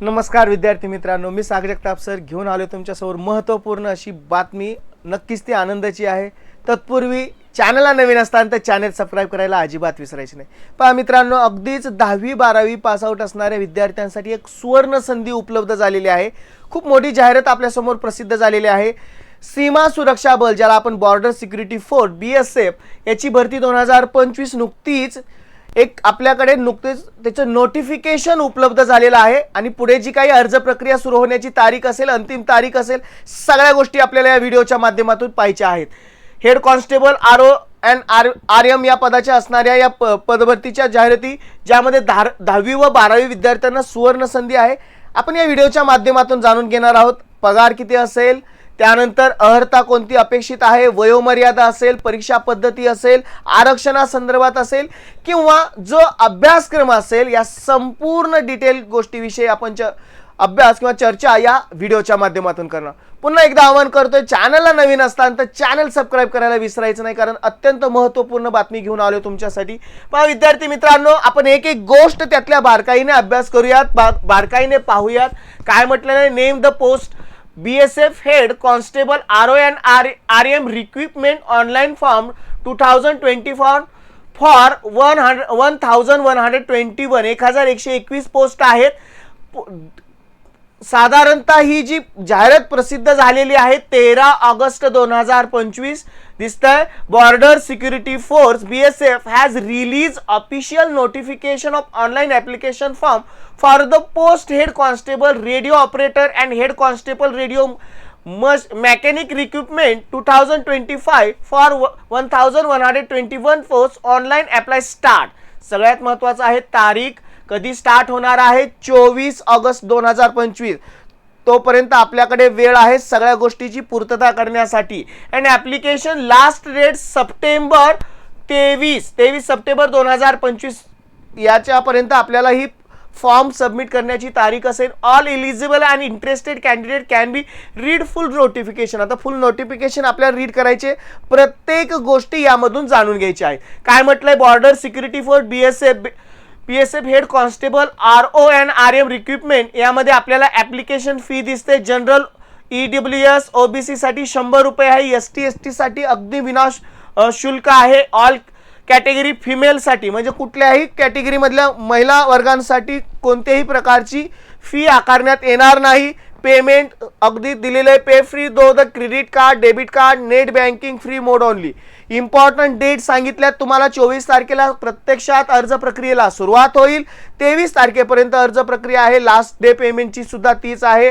नमस्कार विद्यार्थी मित्रांनो मी सागर जगताप सर घेऊन आलो तुमच्यासमोर महत्त्वपूर्ण अशी बातमी नक्कीच ती आनंदाची आहे. तत्पूर्वी चॅनलला नवीन असताना तर चॅनल सबस्क्राईब करायला अजिबात विसरायची नाही. पहा मित्रांनो अगदीच दहावी बारावी पासआउट असणाऱ्या विद्यार्थ्यांसाठी एक सुवर्ण संधी उपलब्ध झालेली आहे. खूप मोठी जाहिरात आपल्यासमोर प्रसिद्ध झालेली आहे. सीमा सुरक्षा बल ज्याला आपण border security force B S F याची भरती दोन हजार पंचवीस नुकतीच एक आपल्याकडे नुकतेच त्याचं नोटिफिकेशन उपलब्ध झालेलं आहे आणि पुढे जी काही अर्ज प्रक्रिया सुरू होण्याची तारीख असेल अंतिम तारीख असेल सगळ्या गोष्टी आपल्याला या व्हिडिओच्या माध्यमातून पाहायच्या आहेत. Head constable R O and R R M या पदाच्या असणाऱ्या या प पदभरतीच्या जाहिराती ज्यामध्ये दहा दहावी व बारावी विद्यार्थ्यांना सुवर्ण संधी आहे. आपण या व्हिडिओच्या माध्यमातून जाणून घेणार आहोत. पगार किती असेल? त्यानंतर अर्हता कोणती अपेक्षित आहे? वयोमर्यादा असेल परीक्षा पद्धती असेल आरक्षणासंदर्भात असेल किंवा जो अभ्यासक्रम असेल या संपूर्ण डिटेल गोष्टीविषयी आपण च अभ्यास किंवा चर्चा या व्हिडिओच्या माध्यमातून करणार. पुन्हा एकदा आवाहन करतोय चॅनलला नवीन असताना तर चॅनल सबस्क्राईब करायला विसरायचं नाही कारण अत्यंत महत्त्वपूर्ण बातमी घेऊन आलो तुमच्यासाठी. पहा विद्यार्थी मित्रांनो आपण एक एक गोष्ट त्यातल्या बारकाईने अभ्यास करूयात बा बारकाईने पाहूयात. काय म्हटलं नाही name the post B S F head constable R O N R R M recruitment online form two thousand twenty form for one hundred one thousand one hundred twenty one एक हजार एकशे एकवीस पोस्ट आहेत. पो- साधारणतः ही जी जाहिरात प्रसिद्ध झालेली आहे तेरा ऑगस्ट दोन हजार पंचवीस दिसतंय. Border security force B S F has release official notification of online application form for the post head constable radio operator and head constable radio must mechanic recruitment two thousand twenty five for one thousand one hundred twenty one force online apply start सगळ्यात महत्त्वाचं आहे तारीख. कधी start होणार आहे? चोवीस August दोन हजार पंचवीस. तोपर्यंत आपल्याकडे वेळ आहे सगळ्या गोष्टीची पूर्तता करण्यासाठी. And application last date September तेवीस. तेवीस सप्टेंबर दोन हजार पंचवीस. याच्यापर्यंत आपल्याला ही फॉर्म सबमिट करण्याची तारीख असेल. All eligible and interested candidate can be read full notification आता फुल नोटिफिकेशन आपल्याला रीड करायचे. प्रत्येक गोष्टी यामधून जाणून घ्यायची आहे काय म्हटलंय? Border security force B S F P S F head constable R O and R M recruitment यामध्ये आपल्याला ॲप्लिकेशन फी दिसते. General E W S O B सीसाठी शंभर रुपये आहे. एस टी एस टीसाठी अगदी विनाश शुल्क आहे. ऑल कॅटेगरी फिमेलसाठी म्हणजे कुठल्याही कॅटेगरीमधल्या महिला वर्गांसाठी कोणत्याही प्रकारची फी आकारण्यात येणार नाही. पेमेंट अगदी दिलेलं आहे pay fee through the credit card debit card net banking fee mode only important date सांगितल्यात तुम्हाला चोवीस तारखेला प्रत्यक्षात अर्ज प्रक्रियेला सुरुवात होईल. तेवीस तारखेपर्यंत अर्ज प्रक्रिया आहे. लास्ट डे पेमेंटची सुद्धा तीच आहे.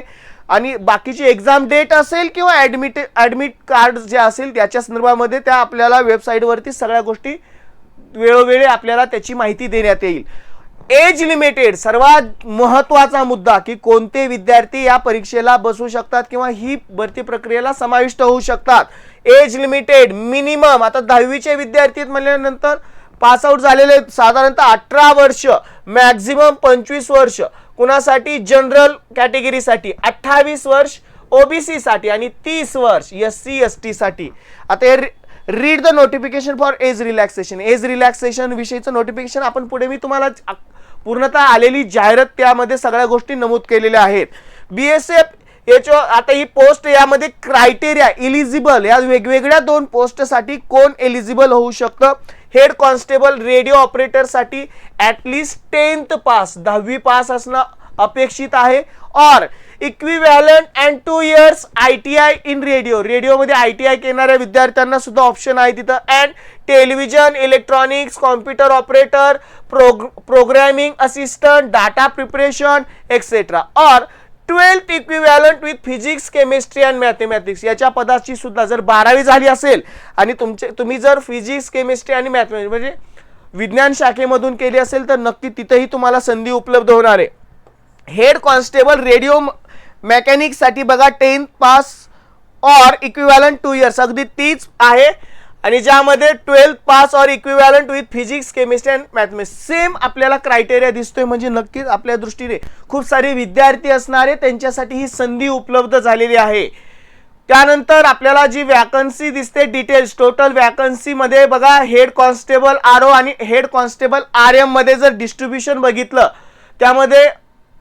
आणि बाकीची एक्झाम डेट असेल किंवा ॲडमिट ॲडमिट कार्ड जे असेल त्याच्या संदर्भामध्ये त्या आपल्याला वेबसाईटवरती सगळ्या गोष्टी वेळोवेळी आपल्याला त्याची माहिती देण्यात येईल. एज लिमिटेड सर्वात महत्त्वाचा मुद्दा की कोणते विद्यार्थी या परीक्षेला बसू शकतात किंवा ही भरती प्रक्रियेला समाविष्ट होऊ शकतात. एज लिमिटेड मिनिमम आता दहावीचे विद्यार्थी म्हणल्यानंतर पास आउट झालेले साधारणतः अठरा वर्ष मॅक्झिमम पंचवीस वर्ष. कुणासाठी? जनरल कॅटेगरीसाठी. अठ्ठावीस वर्ष ओबीसीसाठी आणि तीस वर्ष एस सी एस टीसाठी आता हे read the notification for age relaxation age relaxation विषयीचं नोटिफिकेशन आपण पुढे मी तुम्हाला पूर्णतः आलेली जाहिरात त्यामध्ये सगळ्या गोष्टी नमूद केलेल्या आहेत. बी एस एफ याच्या आता ही पोस्ट यामध्ये क्रायटेरिया इलिजिबल या वेगवेगळ्या दोन पोस्टसाठी कोण एलिजिबल होऊ शकतं? हेड कॉन्स्टेबल रेडिओ ऑपरेटरसाठी ॲटलिस्ट टेन्थ पास दहावी पास असणं अपेक्षित आहे. Or equivalent and two years I T I in radio रेडिओमध्ये आय टी आय केणाऱ्या विद्यार्थ्यांना सुद्धा ऑप्शन आहे तिथं. And television electronics computer operator prog programming assistant data preparation etcetera or twelfth equivalent with physics chemistry and mathematics याच्या पदाची सुद्धा जर बारावी झाली असेल आणि तुमचे तुम्ही जर फिजिक्स केमिस्ट्री आणि मॅथमॅटिक्स म्हणजे विज्ञान शाखेमधून केली असेल तर नक्की तिथेही तुम्हाला संधी उपलब्ध होणार आहे. हेड कॉन्स्टेबल रेडिओ मेकॅनिकसाठी बघा tenth pass or equivalent two years अगदी तीच आहे. आणि ज्यामध्ये twelfth pass or equivalent with physics chemistry and mathematics same आपल्याला क्रायटेरिया दिसतोय. म्हणजे नक्कीच आपल्या दृष्टीने खूप सारे विद्यार्थी असणारे त्यांच्यासाठी ही संधी उपलब्ध झालेली आहे. त्यानंतर आपल्याला जी वॅकन्सी दिसते डिटेल्स टोटल वॅकन्सीमध्ये बघा हेड कॉन्स्टेबल आर ओ आणि हेड कॉन्स्टेबल आर एममध्ये जर डिस्ट्रीब्युशन बघितलं त्यामध्ये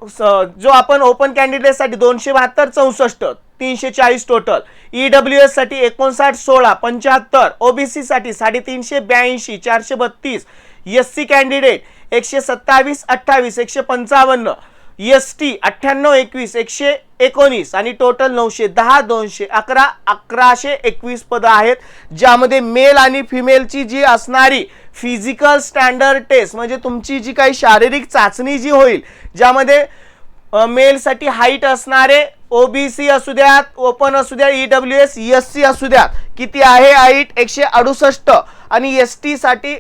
जो आपण ओपन कॅन्डिडेटसाठी दोनशे बहात्तर चौसष्ट तीनशे चाळीस टोटल ईडब्ल्यू डब्ल्यू एससाठी एकोणसाठ सोळा पंच्याहत्तर ओबीसीसाठी साडेतीनशे ब्याऐंशी चारशे बत्तीस एस सी कॅन्डिडेट एकशे सत्तावीस अठ्ठावीस एकशे पंचावन्न एस टी अठ्ठ्याण्णव एकवीस एकशे एकोणीस आणि टोटल नऊशे दहा दोनशे अकरा अकराशे एकवीस पदं आहेत ज्यामध्ये मेल आणि फिमेलची जी असणारी फिजिकल स्टँडर्ड टेस्ट म्हणजे तुमची जी काही शारीरिक चाचणी जी होईल ज्यामध्ये मेलसाठी हाईट असणारे ओबीसी असू द्यात ओपन असू द्या E W S S C असू द्यात किती आहे हाईट एकशे अडुसष्ट आणि एस टीसाठी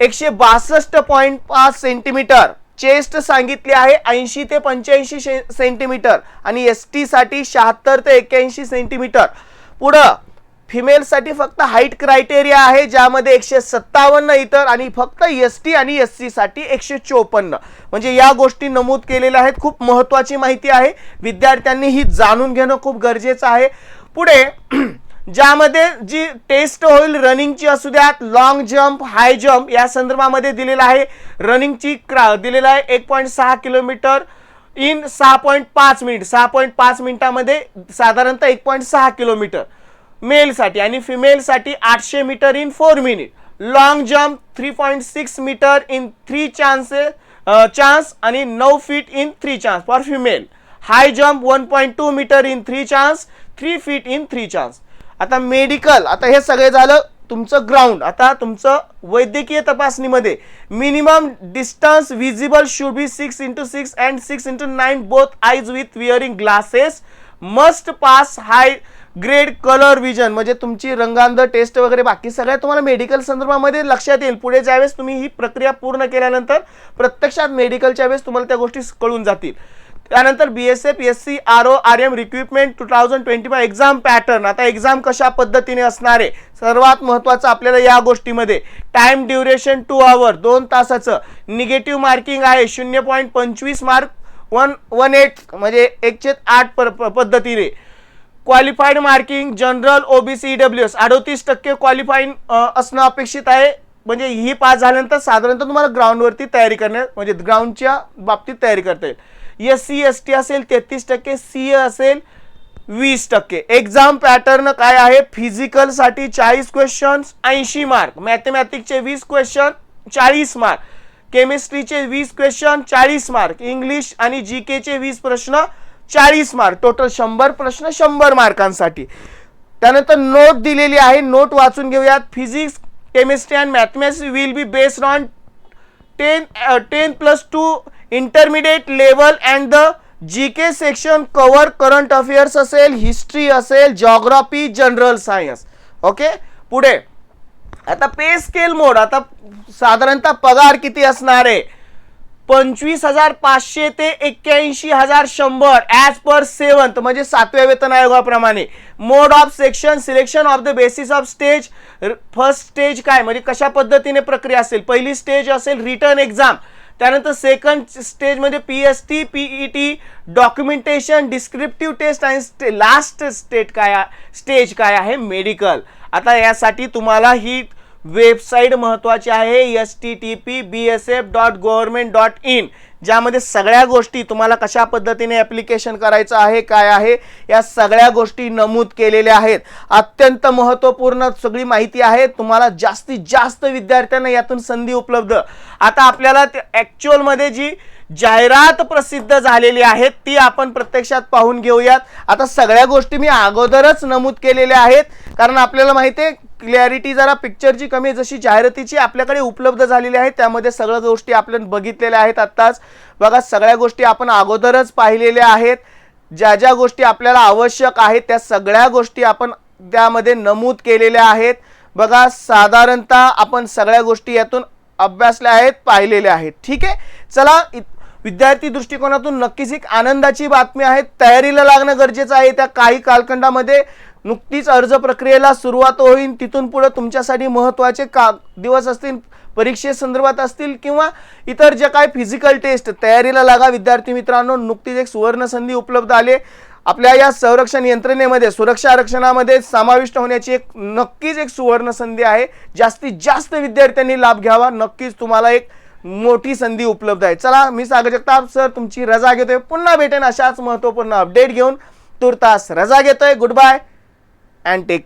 एकशे बासष्ट पॉईंट पाच सेंटीमीटर चेस्ट सांगितली आहे ऐंशी ते पंच्याऐंशी सेंटीमीटर आणि एस टीसाठी शहात्तर ते एक्क्याऐंशी सेंटीमीटर. पुढं फिमेलसाठी फक्त हाईट क्रायटेरिया आहे ज्यामध्ये एकशे सत्तावन्न इतर आणि फक्त एस टी आणि एस सीसाठी एकशे चोपन्न. म्हणजे या गोष्टी नमूद केलेल्या आहेत खूप महत्त्वाची माहिती आहे. विद्यार्थ्यांनी ही जाणून घेणं खूप गरजेचं आहे. पुढे ज्यामध्ये जी टेस्ट होईल रनिंगची असू द्यात लॉंग जम्प हाय जम्प या संदर्भामध्ये दिलेलं आहे. रनिंगची क्रा दिलेलं आहे एक पॉईंट सहा किलोमीटर इन सहा पॉईंट पाच मिनिट सहा पॉईंट पाच मिनिटामध्ये साधारणतः एक पॉईंट सहा किलोमीटर. मेलसाठी आणि फिमेलसाठी आठशे metre in four minute long jump three point six metre in three chances chance आणि नऊ feet in three chance for female high jump one point two metre in three chance three feet in three chance आता medical आता हे सगळे झालं तुमचं ground आता तुमचं वैद्यकीय तपासणीमध्ये minimum distance visible should be six into six and six into nine both eyes with wearing glasses must pass high grade colour vision म्हणजे तुमची रंगांध टेस्ट वगैरे बाकी सगळ्या तुम्हाला मेडिकल संदर्भामध्ये लक्षात येईल. पुढे ज्यावेळेस तुम्ही ही प्रक्रिया पूर्ण केल्यानंतर प्रत्यक्षात मेडिकलच्या वेळेस तुम्हाला त्या गोष्टी कळून जातील. त्यानंतर B S F S C R O R M recruitment two thousand twenty five exam pattern आता एक्झाम कशा पद्धतीने असणार? आहे सर्वात महत्त्वाचं आपल्याला या गोष्टीमध्ये टाइम ड्युरेशन टू आवर दोन तासाचं. निगेटिव्ह मार्किंग आहे शून्य पॉईंट पंचवीस मार्क वन वन एट म्हणजे एकशे आठ प- पद्धतीने. Qualified marking general OBC W S अडोतीस टक्के क्वालिफाईड असणं अपेक्षित आहे. म्हणजे ही पास झाल्यानंतर साधारणतः तुम्हाला ग्राउंडवरती तयारी करण्यात म्हणजे ग्राउंडच्या बाबतीत तयारी करता येईल. एस सी एस टी असेल तेहतीस टक्के सी ए असेल वीस टक्के. एक्झाम पॅटर्न काय आहे? फिजिकलसाठी चाळीस क्वेश्चन्स ऐंशी मार्क मॅथमॅटिक्सचे वीस क्वेश्चन चाळीस मार्क केमिस्ट्रीचे वीस क्वेश्चन चाळीस मार्क इंग्लिश आणि जी केचे वीस प्रश्न चाळीस मार्क टोटल शंभर प्रश्न शंभर मार्कांसाठी त्यानंतर नोट दिलेली आहे. नोट वाचून घेऊयात. Physics chemistry and mathematics will be based on ten ten plus two intermediate level and the G K section cover current affairs असेल हिस्ट्री असेल जॉग्राफी जनरल सायन्स ओके पुढे. आता पे स्केल मोड आता साधारणतः पगार किती असणार आहे? पंचवीस हजार पाचशे ते एक्क्याऐंशी हजार शंभर ॲज पर सेवन्थ म्हणजे सातव्या वेतन आयोगाप्रमाणे. Mode of section selection of the basis of stage first stage काय? म्हणजे कशा पद्धतीने प्रक्रिया असेल? पहिली स्टेज असेल रिटर्न एक्झाम त्यानंतर सेकंड स्टेजमध्ये P S T PE T documentation descriptive test आणि स्टे लास्ट स्टेट काय स्टेज काय आहे? मेडिकल आता यासाठी तुम्हाला ही वेबसाईट महत्त्वाची आहे S T T P B S F dot government dot in ज्यामध्ये सगळ्या गोष्टी तुम्हाला कशा पद्धतीने ॲप्लिकेशन करायचं आहे काय आहे या सगळ्या गोष्टी नमूद केलेल्या आहेत. अत्यंत महत्त्वपूर्ण सगळी माहिती आहे. तुम्हाला जास्तीत जास्त विद्यार्थ्यांना यातून संधी उपलब्ध. आता आपल्याला ॲक्च्युअलमध्ये जी जाहिरात प्रसिद्ध झालेली आहे ती आपण प्रत्यक्षात पाहून घेऊयात. आता सगळ्या गोष्टी मी अगोदरच नमूद केलेल्या आहेत. कारण आपल्याला माहिती आहे क्लॅरिटी जरा पिक्चरची कमी आहे जशी जाहिरातीची आपल्याकडे उपलब्ध झालेली आहे त्यामध्ये सगळ्या गोष्टी आपण बघितलेल्या आहेत आत्ताच. बघा सगळ्या गोष्टी आपण अगोदरच पाहिलेल्या आहेत. ज्या ज्या गोष्टी आपल्याला आवश्यक आहेत त्या सगळ्या गोष्टी आपण त्यामध्ये नमूद केलेल्या आहेत. बघा साधारणतः आपण सगळ्या गोष्टी यातून अभ्यासल्या आहेत पाहिलेल्या आहेत. ठीक आहे? चला इ- विद्यार्थी दृष्टिकोनातून नक्कीच एक आनंदाची बातमी आहे. तयारीला लागणं गरजेचं आहे. त्या काही कालखंडामध्ये नुकतीच अर्ज प्रक्रियेला सुरुवात होईल तिथून पुढे तुमच्यासाठी महत्त्वाचे का दिवस असतील परीक्षेसंदर्भात असतील किंवा इतर जे काय फिजिकल टेस्ट तयारीला लागा. विद्यार्थी मित्रांनो नुकतीच एक सुवर्ण संधी उपलब्ध आले. आपल्या या संरक्षण यंत्रणेमध्ये सुरक्षा आरक्षणामध्ये समाविष्ट होण्याची एक नक्कीच एक सुवर्णसंधी आहे. जास्तीत जास्त विद्यार्थ्यांनी लाभ घ्यावा. नक्कीच तुम्हाला एक मोठी संधी उपलब्ध आहे. चला मी सागर जगताप सर तुमची रजा घेतोय. पुन्हा भेटेन अशाच महत्त्वपूर्ण अपडेट घेऊन. तुर्तास रजा घेतोय. Good bye and take